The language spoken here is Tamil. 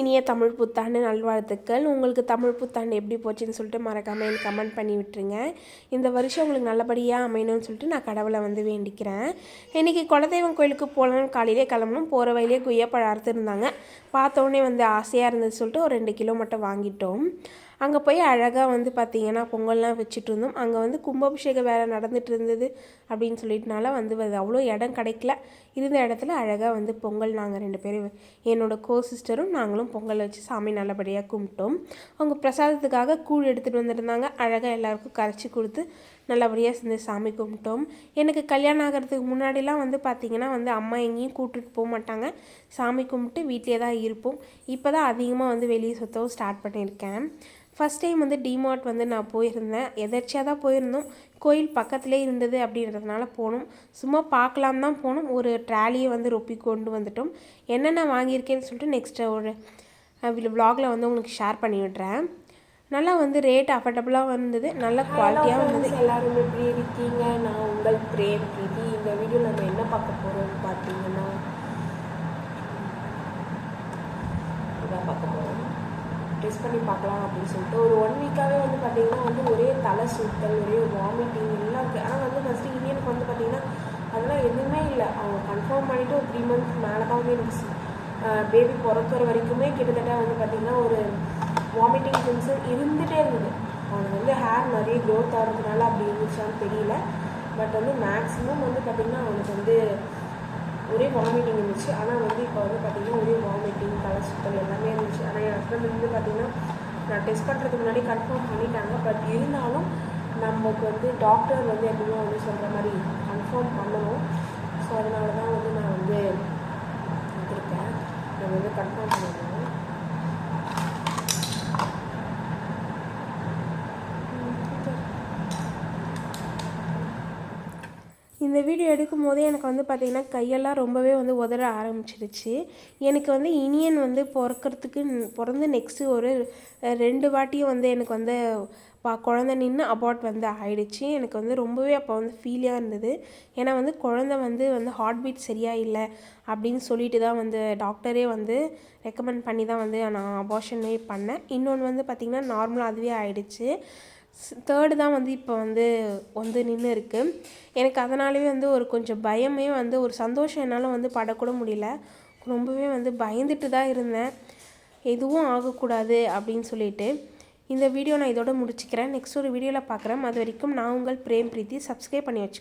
இனிய தமிழ் புத்தாண்டு நல்வாழ்த்துக்கள். உங்களுக்கு தமிழ் புத்தாண்டு எப்படி போச்சுன்னு சொல்லிட்டு மறக்காமல் எனக்கு கமெண்ட் பண்ணி விட்டுருங்க. இந்த வருஷம் உங்களுக்கு நல்லபடியாக அமையணும்னு சொல்லிட்டு நான் கடவுளை வந்து வேண்டிக்கிறேன். இன்றைக்கி குலதெய்வம் கோயிலுக்கு போகலான்னு காலையிலே கிளம்பணும். போகிற வழியிலே குய்யப்பழம் அறுத்துருந்தாங்க பார்த்தோன்னே வந்து ஆசையாக இருந்தது சொல்லிட்டு ஒரு ரெண்டு கிலோ மட்டும் வாங்கிட்டோம். அங்கே போய் அழகாக வந்து பார்த்திங்கன்னா பொங்கல்லாம் வச்சுட்டு இருந்தோம். அங்கே வந்து கும்பாபிஷேகம் வேலை நடந்துட்டு இருந்தது அப்படின்னு சொல்லிட்டுனால வந்து அது அவ்வளோ இடம் கிடைக்கல. இருந்த இடத்துல அழகாக வந்து பொங்கல் நாங்கள் ரெண்டு பேரும் என்னோடய கோ சிஸ்டரும் நாங்களும் பொங்கல் வச்சு சாமி நல்லபடியாக கும்பிட்டோம். அவங்க பிரசாதத்துக்காக கூழ் எடுத்துகிட்டு வந்துருந்தாங்க. அழகாக எல்லாருக்கும் கரைச்சி கொடுத்து நல்லபடியாக சேர்ந்து சாமி கும்பிட்டோம். எனக்கு கல்யாணம் ஆகிறதுக்கு முன்னாடிலாம் வந்து பார்த்திங்கன்னா வந்து அம்மா எங்கேயும் கூப்பிட்டுட்டு போக மாட்டாங்க. சாமி கும்பிட்டு வீட்டிலே தான் இருப்போம். இப்போ தான் அதிகமாக வந்து வெளியே சுற்றவும் ஸ்டார்ட் பண்ணியிருக்கேன். ஃபஸ்ட் டைம் வந்து டிமார்ட் வந்து நான் போயிருந்தேன். எதர்ச்சியாக தான் போயிருந்தோம். கோயில் பக்கத்துலேயே இருந்தது அப்படின்றதுனால போனோம். சும்மா பார்க்கலாம் தான் போனோம். ஒரு ட்ராலியை வந்து ரொப்பி கொண்டு வந்துட்டோம். என்னென்ன வாங்கியிருக்கேன்னு சொல்லிட்டு நெக்ஸ்ட்டு ஒரு விலாகில் வந்து உங்களுக்கு ஷேர் பண்ணி விட்றேன். நல்லா வந்து ரேட் அஃபர்டபுளாக வந்தது. நல்ல குவாலிட்டியாக வந்தது. எல்லாரும் எப்படி இருக்கீங்க? நான் உங்கள் பிரேம் பிரீதி இந்த வீடியோ நம்ம என்ன பார்க்க போகிறோம்னு பார்த்தீங்கன்னா இதான் பார்க்க போகிறோம் டெஸ்ட் பண்ணி பார்க்கலாம் அப்படின்னு சொல்லிட்டு ஒரு ஒன் வீக்காகவே வந்து பார்த்தீங்கன்னா வந்து ஒரே தலை சுத்தல் ஒரே வாமிட்டிங் எல்லாம் இருக்குது ஆனால் வந்து ஃபஸ்ட்டு இந்தியனுக்கு வந்து பார்த்தீங்கன்னா அதெல்லாம் எதுவுமே இல்லை. அவங்க கன்ஃபார்ம் பண்ணிவிட்டு ஒரு த்ரீ மந்த்ஸ் மேலே தான் வந்து எனக்கு பேபி பிறக்கிற வரைக்குமே கிட்டத்தட்ட வந்து பார்த்திங்கன்னா ஒரு வாமிட்டிங் சென்சர் இருந்துகிட்டே இருந்தது. அவனுக்கு வந்து ஹேர் நிறைய க்ரோத் ஆகிறதுனால அப்படி இருந்துச்சான்னு தெரியல. பட் வந்து மேக்ஸிமம் வந்து பார்த்திங்கன்னா அவனுக்கு வந்து ஒரே வாமிட்டிங் இருந்துச்சு. ஆனால் வந்து இப்போ வந்து பார்த்திங்கன்னா ஒரே வாமிட்டிங் தலை சுத்தல் எல்லாமே இருந்துச்சு. ஆனால் என் ஹஸ்பண்ட் வந்து பார்த்திங்கன்னா நான் டெஸ்ட் பண்ணுறதுக்கு முன்னாடி கன்ஃபார்ம் பண்ணிட்டாங்க. பட் இருந்தாலும் நமக்கு வந்து டாக்டர் வந்து எப்படின்னா வந்து சொல்கிற மாதிரி கன்ஃபார்ம் பண்ணணும். ஸோ அதனால தான் வந்து நான் வந்து வந்திருக்கேன் நான் வந்து கன்ஃபார்ம் பண்ணிடுவேன் இந்த வீடியோ எடுக்கும் போதே எனக்கு வந்து பார்த்திங்கன்னா கையெல்லாம் ரொம்பவே வந்து உதற ஆரம்பிச்சிருச்சு. எனக்கு வந்து இனியன் வந்து பிறக்கிறதுக்கு பிறந்து நெக்ஸ்ட்டு ஒரு ரெண்டு வாட்டியும் வந்து எனக்கு வந்து பா குழந்த நின்று அபார்ட் வந்து ஆயிடுச்சு. எனக்கு வந்து ரொம்பவே அப்போ வந்து ஃபீலியாக இருந்தது. ஏன்னா வந்து குழந்த வந்து வந்து ஹார்ட் பீட் சரியாக இல்லை அப்படின்னு சொல்லிட்டு தான் வந்து டாக்டரே வந்து ரெக்கமெண்ட் பண்ணி தான் வந்து நான் அபார்ஷனே பண்ணேன். இன்னொன்று வந்து பார்த்திங்கன்னா நார்மலாக அதுவே ஆயிடுச்சு. தேர்டு தான் வந்து இப்போ வந்து வந்து நின்று இருக்குது எனக்கு அதனாலேயே வந்து ஒரு கொஞ்சம் பயமே வந்து ஒரு சந்தோஷம் என்னால் வந்து படக்கூட முடியல. ரொம்பவே வந்து பயந்துட்டு தான் இருந்தேன். எதுவும் ஆகக்கூடாது அப்படின்னு சொல்லிட்டு. இந்த வீடியோ நான் இதோட முடிச்சுக்கிறேன். நெக்ஸ்ட் ஒரு வீடியோவில் பார்க்குறேன் அது வரைக்கும் நான் உங்கள் பிரேம் பிரீத்தி. சப்ஸ்கிரைப் பண்ணி வச்சுக்கோ